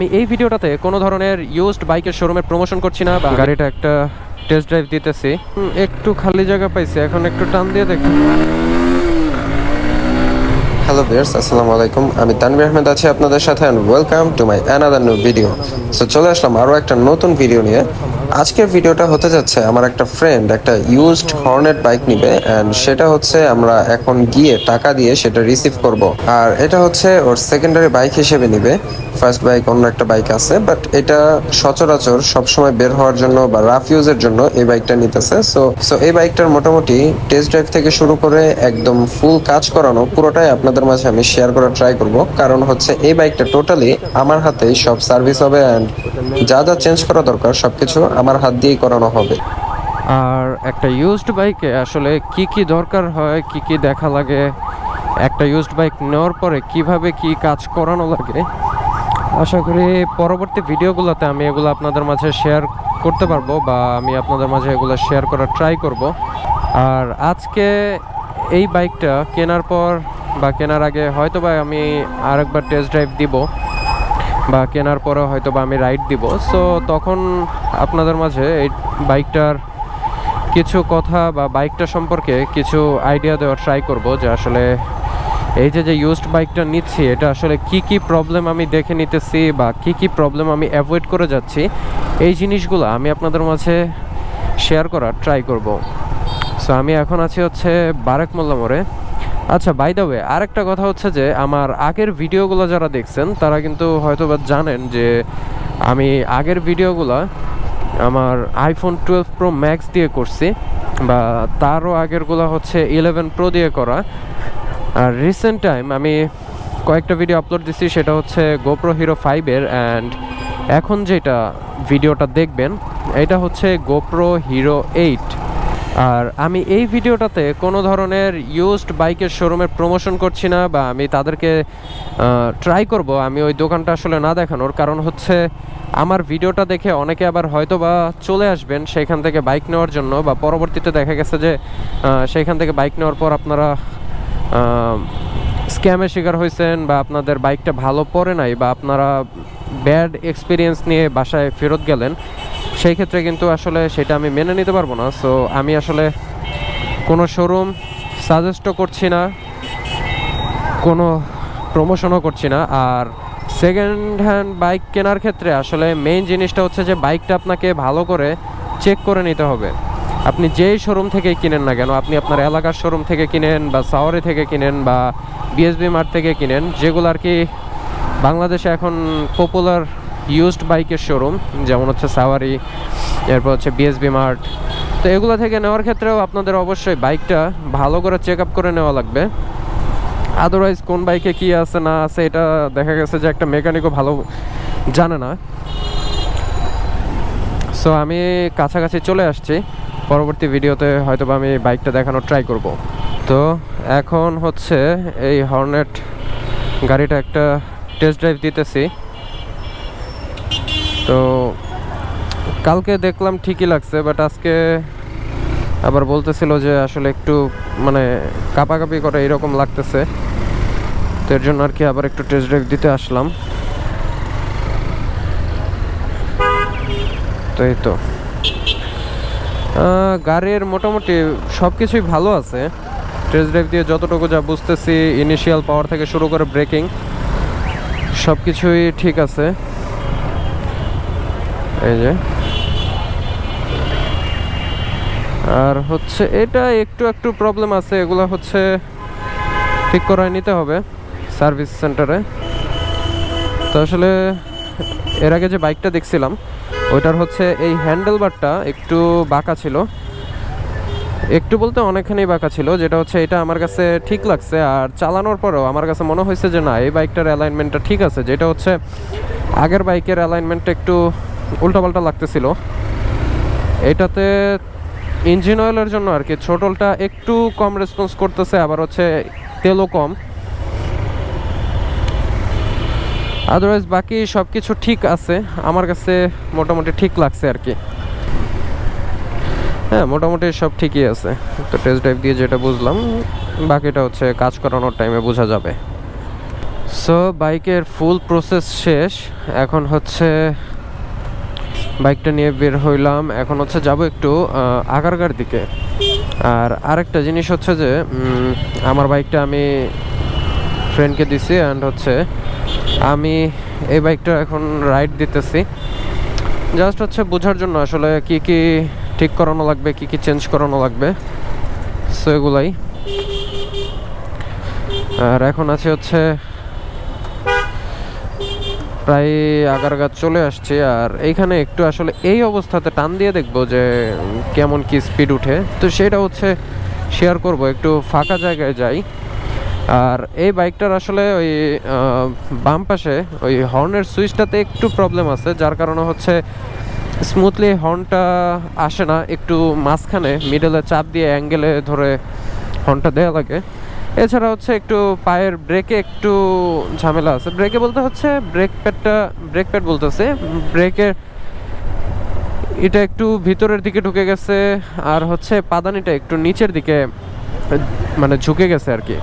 আমি এই ভিডিওটাতে কোনো ধরনের ইউজড বাইকের শোরুমের প্রমোশন করছি না বা গাড়িটা একটা টেস্ট ড্রাইভ দিতেছি। একটু খালি জায়গা পাইছে এখন একটু টান দিয়ে দেখি। হ্যালো ভিউয়ার্স আসসালামু আলাইকুম। আমি তানভীর আহমেদ আছি আপনাদের সাথে and welcome to my another new video so চলে আসলাম আরও একটা নতুন ভিডিও নিয়ে। আজকের ভিডিওটা হতে যাচ্ছে আমার একটা ফ্রেন্ড একটা ইউজড হর্নেট বাইক নিবে অ্যান্ড সেটা হচ্ছে আমরা এখন গিয়ে টাকা দিয়ে সেটা রিসিভ করব। আর এটা হচ্ছে ওর সেকেন্ডারি বাইক হিসেবে নিবে। ফার্স্ট বাইক অন্য একটা বাইক আছে বাট এটা সচরাচর সবসময় বের হওয়ার জন্য বা রাফ ইউজের জন্য এই বাইকটা নিতেছে। সো সো এই বাইকটার মোটামুটি টেস্ট ড্রাইভ থেকে শুরু করে একদম ফুল কাজ করানো পুরোটাই আপনাদের মাঝে আমি শেয়ার করার ট্রাই করব। কারণ হচ্ছে এই বাইকটা টোটালি আমার হাতেই সব সার্ভিস হবে অ্যান্ড যা যা চেঞ্জ করা দরকার সবকিছু আমার হাত দিয়েই করানো হবে। আর একটা ইউজড বাইকে আসলে কি কি দরকার হয়, কি কি দেখা লাগে? একটা ইউজড বাইক নেওয়ার পরে কীভাবে কি কাজ করানো লাগে? আশা করি পরবর্তী ভিডিওগুলোতে আমি এগুলো আপনাদের মাঝে শেয়ার করতে পারব বা আমি আপনাদের মাঝে এগুলো শেয়ার করার ট্রাই করব। আর আজকে এই বাইকটা কেনার পর বা কেনার আগে হয়তো বা আমি আরেকবার টেস্ট ড্রাইভ দিব। বা কেনার পরে হয়তো বা আমি রাইড দিব। সো তখন আপনাদের মাঝে এই বাইকটার কিছু কথা বা বাইকটা সম্পর্কে কিছু আইডিয়া দেওয়ার ট্রাই করব যে আসলে এই যে যে ইউজড বাইকটা নিচ্ছি, এটা আসলে কি কি প্রবলেম আমি দেখে নিতেছি বা কি কি প্রবলেম আমি অ্যাভয়েড করে যাচ্ছি, এই জিনিসগুলো আমি আপনাদের মাঝে শেয়ার করার ট্রাই করব। সো আমি এখন আছি হচ্ছে বারেক মোল্লা মোড়ে। আচ্ছা বাই দ্য ওয়ে আরেকটা কথা হচ্ছে যে, আমার আগের ভিডিওগুলো যারা দেখছেন, তারা কিন্তু হয়তো বা জানেন যে, আমি আগের ভিডিওগুলো আমার আইফোন টুয়েলভ প্রো ম্যাক্স দিয়ে করছি, বা তারও আগেরগুলো হচ্ছে ইলেভেন প্রো দিয়ে করা। আর রিসেন্ট টাইম আমি কয়েকটা ভিডিও আপলোড দিছি, সেটা হচ্ছে গোপ্রো হিরো ফাইভের অ্যান্ড এখন যেটা ভিডিওটা দেখবেন, এটা হচ্ছে গোপ্রো হিরো এইট আর আমি এই ভিডিওটাতে কোনো ধরনের ইউজড বাইকের শোরুমের প্রমোশন করছি না বা আমি তাদেরকে ট্রাই করব। আমি ওই দোকানটা আসলে না দেখানোর কারণ হচ্ছে আমার ভিডিওটা দেখে অনেকে আবার হয়তো বা চলে আসবেন সেখান থেকে বাইক নেওয়ার জন্য বা পরবর্তীতে দেখা গেছে যে সেইখান থেকে বাইক নেওয়ার পর আপনারা স্ক্যামের শিকার হয়েছেন বা আপনাদের বাইকটা ভালো পড়ে নাই বা আপনারা ব্যাড এক্সপিরিয়েন্স নিয়ে বাসায় ফেরত গেলেন সেই ক্ষেত্রে কিন্তু আসলে সেটা আমি মেনে নিতে পারব না। সো আমি আসলে কোনো শোরুম সাজেস্টও করছি না, কোনো প্রমোশনও করছি না। আর সেকেন্ড হ্যান্ড বাইক কেনার ক্ষেত্রে আসলে মেইন জিনিসটা হচ্ছে যে বাইকটা আপনাকে ভালো করে চেক করে নিতে হবে। আপনি যেই শোরুম থেকে কিনেন না কেন, আপনি আপনার এলাকার শোরুম থেকে কিনেন বা সাওয়ারি থেকে কিনেন বা বিএসবি মার্ট থেকে কিনেন, যেগুলো আর কি বাংলাদেশে এখন পপুলার ইউজড বাইকের শোরুম যেমন হচ্ছে সাওয়ারি এরপর হচ্ছে বিএসবি মার্ট তো এগুলো থেকে নেওয়ার ক্ষেত্রেও আপনাদের অবশ্যই বাইকটা ভালো করে চেক আপ করে নেওয়া লাগবে। আদারওয়াইজ কোন বাইকে কি আছে, না আছে, এটা দেখা গেছে যে একটা মেকানিকও ভালো জানে না। সো আমি কাছাকাছি চলে আসছি। পরবর্তী ভিডিওতে হয়তো আমি বাইকটা দেখানোর ট্রাই করব। তো এখন হচ্ছে এই হর্নেট গাড়িটা একটা টেস্ট ড্রাইভ দিতেছি। তো কালকে দেখলাম ঠিকই লাগছে বাট আজকে আবার বলতেছিল যে আসলে একটু মানে কাপাকাপি করে এরকম লাগতেছে। তো এর জন্য আর কি আবার একটু টেস্ট ড্রাইভ দিতে আসলাম। তো এই তো। গাড়ির মোটামুটি সব কিছুই ভালো আছে। টেস্ট ড্রাইভ দিয়ে যতটুকু যা বুঝতেছি ইনিশিয়াল পাওয়ার থেকে শুরু করে ব্রেকিং সব কিছুই ঠিক আছে। এই যে। আর হচ্ছে এটা একটু একটু প্রবলেম আছে, এগুলো হচ্ছে ঠিক করায় নিতে হবে সার্ভিস সেন্টারে তো আসলে এর আগে যে বাইকটা দেখছিলাম, ওইটার হচ্ছে এই হ্যান্ডেলবারটা একটু বাঁকা ছিল। একটু বলতে অনেকখানি বাঁকা ছিল, যেটা হচ্ছে এটা আমার কাছে ঠিক লাগছে। আর চালানোর পরেও আমার কাছে মনে হয়েছে যে না, এই বাইকটার অ্যালাইনমেন্টটা ঠিক আছে। যেটা হচ্ছে আগের বাইকের অ্যালাইনমেন্টটা একটু উল্টাপাল্টা লাগতেছিল। এটাতে ইঞ্জিন অয়েলের জন্য আর কি ছোটলটা একটু কম রেসপন্স করতেছে, আবার হচ্ছে তেলও কম। আদারওয়াইজ বাকি সব কিছু ঠিক আছে, আমার কাছে মোটামুটি ঠিক লাগছে আর কি। হ্যাঁ মোটামুটি সব ঠিকই আছে। তো টেস্ট ড্রাইভ দিয়ে যেটা বুঝলাম, বাকিটা হচ্ছে কাজ করানোর টাইমে বোঝা যাবে। সো বাইকের ফুল প্রসেস শেষ, এখন হচ্ছে বাইকটা নিয়ে বের হইলাম। এখন হচ্ছে যাব একটু আগারগার দিকে। আর আরেকটা জিনিস হচ্ছে যে আমার বাইকটা আমি ফ্রেন্ডকে দিছি অ্যান্ড হচ্ছে আমি এই বাইকটা এখন রাইড দিতেছি। জাস্ট হচ্ছে বোঝার জন্য আসলে কি কি ঠিক করানো লাগবে, কি কি চেঞ্জ করানো লাগবে। সো এগুলাই। আর এখন আছে হচ্ছে প্রায় আগারগাছ চলে আসছে, আর এইখানে একটু আসলে এই অবস্থাতে টান দিয়ে দেখব যে কেমন কি স্পিড উঠে। তো সেটা হচ্ছে শেয়ার করব, একটু ফাঁকা জায়গায় যাই। আর এই বাইকটার আসলে ওই বাম পাশে ওই হর্নের সুইচটাতে একটু প্রবলেম আছে, যার কারণে হচ্ছে স্মুথলি হর্নটা আসে না। একটু মাঝখানে মিডলে চাপ দিয়ে অ্যাঙ্গেলে ধরে হর্নটা দেওয়া লাগে। এছাড়া হচ্ছে একটু পায়ের ব্রেকে একটু ঝামেলা আছে। ব্রেকে বলতে হচ্ছে ব্রেক প্যাডটা ব্রেক প্যাড বলতেছে। ব্রেকের এটা একটু ভিতরের দিকে ঢুকে গেছে আর হচ্ছে পাদানিটা একটু নিচের দিকে মানে ঝুঁকে গেছে আর কি।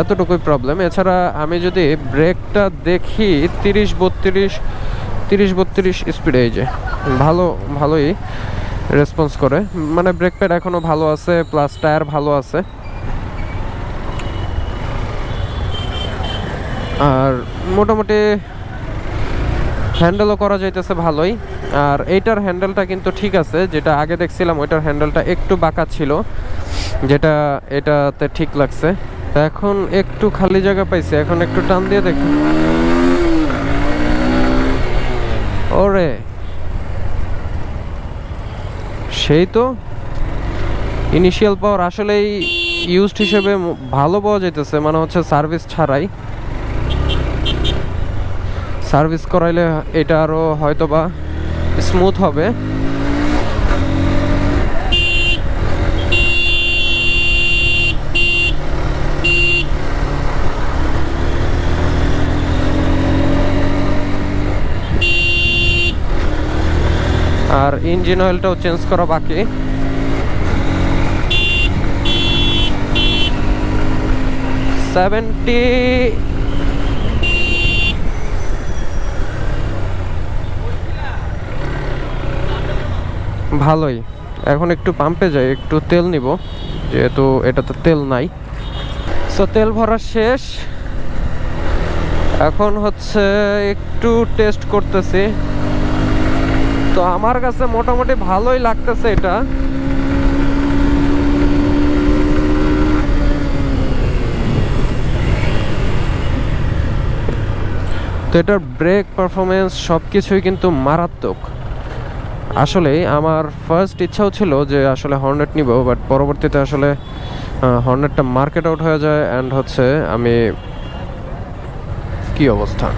এতটুকুই প্রবলেম এছাড়া আমি যদি ব্রেকটা দেখি তিরিশ বত্রিশ তিরিশ বত্রিশ স্পিডে এই যে, ভালো, ভালোই রেসপন্স করে। মানে ব্রেক প্যাড এখনও ভালো আছে প্লাস টায়ার ভালো আছে। আর মোটামুটি হ্যান্ডেলও করা যাইতেছে ভালোই। আর এইটার হ্যান্ডেলটা কিন্তু ঠিক আছে, যেটা আগে দেখছিলাম, ওইটার হ্যান্ডেলটা একটু বাঁকা ছিল, যেটা এটাতে ঠিক লাগছে। তা এখন একটু খালি জায়গা পাইছে, এখন একটু টান দিয়ে দেখি। ওরে! সেই তো। ইনিশিয়াল পাওয়ার আসলেই ইউজড হিসেবে ভালো পাওয়া যাইতেছে মানে হচ্ছে সার্ভিস ছাড়াই। সার্ভিস করাইলে এটা আরও হয়তো বা স্মুথ হবে। আর ইঞ্জিন অয়েলটাও চেঞ্জ করা বাকি। সেভেন্টি ভালোই। এখন একটু পাম্পে যাই, একটু তেল নিব, যেহেতু এটাতে তেল নাই। সো তেল ভরা শেষ। এখন হচ্ছে একটু টেস্ট করতেছি। তো আমার কাছে মোটামুটি ভালোই লাগতেছে এটা। তো এটার ব্রেক পারফরমেন্স সব কিছুই কিন্তু মারাত্মক। আসলে আমার ফার্স্ট ইচ্ছাও ছিল যে আসলে হর্নেট নিব বাট পরবর্তীতে আসলে হর্নেটটা মার্কেট আউট হয়ে যায় অ্যান্ড হচ্ছে আমি কি অবস্থা?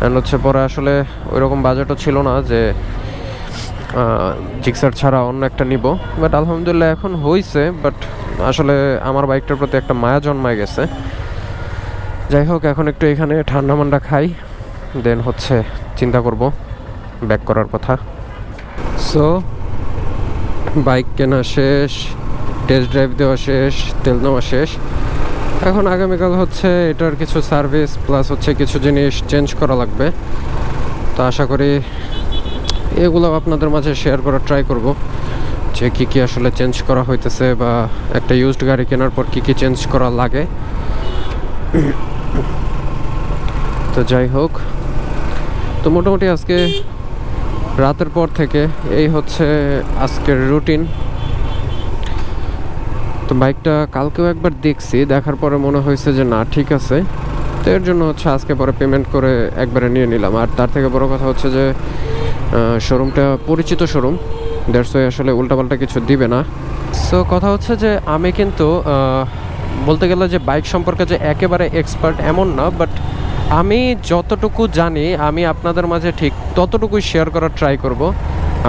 অ্যান্ড হচ্ছে পরে আসলে ওই রকম বাজেটও ছিল না যে জিক্সার ছাড়া অন্য একটা নিব। বাট আলহামদুলিল্লাহ এখন হয়েছে বাট আসলে আমার বাইকটার প্রতি একটা মায়া জন্মায় গেছে। যাই হোক, এখন একটু এখানে ঠান্ডা মান্ডা খাই দেন হচ্ছে চিন্তা করব ব্যাক করার কথা। সো বাইক কেনা শেষ টেস্ট ড্রাইভ দেওয়া শেষ, তেল নেওয়া শেষ। এখন আগামীকাল হচ্ছে এটার কিছু সার্ভিস প্লাস হচ্ছে কিছু জিনিস চেঞ্জ করা লাগবে। তো আশা করি এগুলো আপনাদের মাঝে শেয়ার করার ট্রাই করব। যে কী কী আসলে চেঞ্জ করা হইতেছে বা একটা ইউজড গাড়ি কেনার পর কী কী চেঞ্জ করা লাগে। তো যাই হোক। তো মোটামুটি আজকে রাতের পর থেকে এই হচ্ছে আজকের রুটিন। তো বাইকটা কালকেও একবার দেখছি, দেখার পরে মনে হয়েছে যে না, ঠিক আছে। তো এর জন্য হচ্ছে আজকে পরে পেমেন্ট করে একবারে নিয়ে নিলাম। আর তার থেকে বড় কথা হচ্ছে যে শোরুমটা পরিচিত শোরুম ওয়াই আসলে উল্টাপাল্টা কিছু দিবে না। সো কথা হচ্ছে যে আমি কিন্তু বলতে গেলে যে বাইক সম্পর্কে যে একেবারে এক্সপার্ট এমন না বাট আমি যতটুকু জানি, আমি আপনাদের মাঝে ঠিক ততটুকুই শেয়ার করার ট্রাই করব।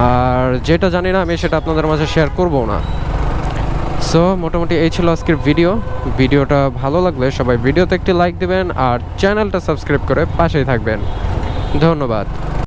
আর যেটা জানি না, আমি সেটা আপনাদের মাঝে শেয়ার করব না। সো মোটামুটি এই ছিল আজকের ভিডিও ভিডিওটা ভালো লাগলে সবাই ভিডিওতে একটি লাইক দেবেন আর চ্যানেলটা সাবস্ক্রাইব করে পাশেই থাকবেন। ধন্যবাদ।